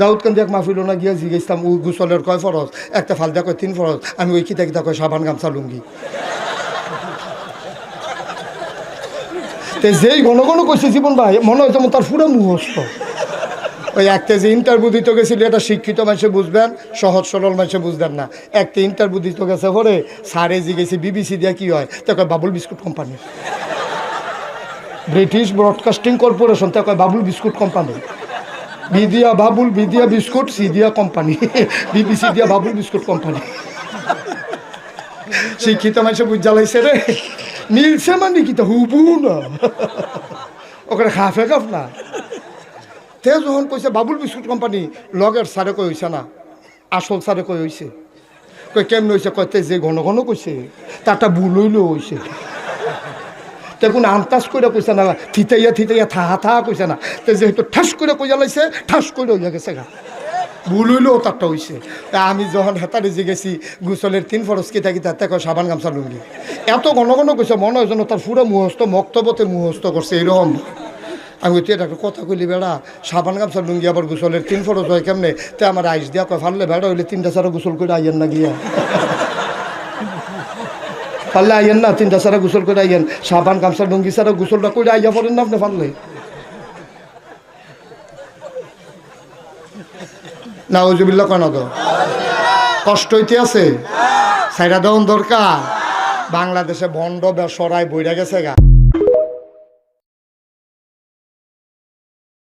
দাউদ কান্দি এক মাহফিল না গিয়া জিজ্ঞেসতাম ও গুসলের কয় ফরজ? একটা ফালদা কয় তিন ফরজ। আমি ওই কিতা কিতা কয় সাবান গামছা লুঙ্গি। তে যেই ঘন ঘন কইছে জীবন ভাই, মনে হয় যেমন তার পুরো মুহস্ত ওই একটা যে ইন্টারভিউ দিতে গেছিল, এটা শিক্ষিত মানুষে বুঝবেন, সহজ সরল মানুষে বুঝবেন না। একটা ইন্টারভিউ দিতে গেছে পরে সারে জিগেছি বিবিসি দিয়া কি হয়? তো কয়, Babul biscuit company British Broadcasting Corporation, তো কয়, বাবুল বিস্কুট কোম্পানি বিদিয়া বাবুল, বিদিয়া বিস্কুট, সিদিয়া কোম্পানি। বিবিসি দিয়া বাবুল বিস্কুট কোম্পানি। শিক্ষিত মানুষে বুঝ জ্বালাইছে রে। মিলছে মানে কি তো? হুবু না। ওখানে খাফে খাফ না। তে যখন কইছে বাবুল বিস্কুট কোম্পানি, লগের সারে কই হইছে না? আসল সারে কই হইছে? কই কেমন হইছে? কইতে যে ঘন ঘন কইছে, তারটা ভুল হইলেও হইছে। তে কোনো করে কইছে না থিতাইয়া থিতাইয়া থাহা থাহা কইছে না। তে যেহেতু ঠাস করে কইয়া লাইছে, ঠাস করে হইয়া গেছে গা। ভুল হইলেও তারটা হইছে। তা আমি যখন হেতারে যে গেছি, গুসলের তিন ফরস কিতা কিতা, তে কয়, সাবান গামছা লুঙ্গি এত ঘন ঘন কইছে, মনে হয় তার পুরো মুহস্ত মক্তবতে মুহস্ত করছে, এরকম। আমি তুই এটা কথা কইলি বেড়া, সাবান গামছা লুঙ্গি আবার গুসলের তিন ফরস হয় কেমনে? তে আমার আইস দিয়া কয়, ফাললে বেড়া, হইলে তিনটা সারা গোসল করে আইয়েন না গিয়া। পারলে আইয়েন না তিনটা সারা গোসল করে আইয়েন। সাবান, গামছা ডুঙ্গি সারা গোসলটা করে আইয়া পড়েন না আপনি পারলে না ওজুবিল্লা কেন তো? কষ্ট হইতে আছে? সাইরা দেওয়ান দরকার। বাংলাদেশে বন্ড বেসরায় বইরা গেছে গা।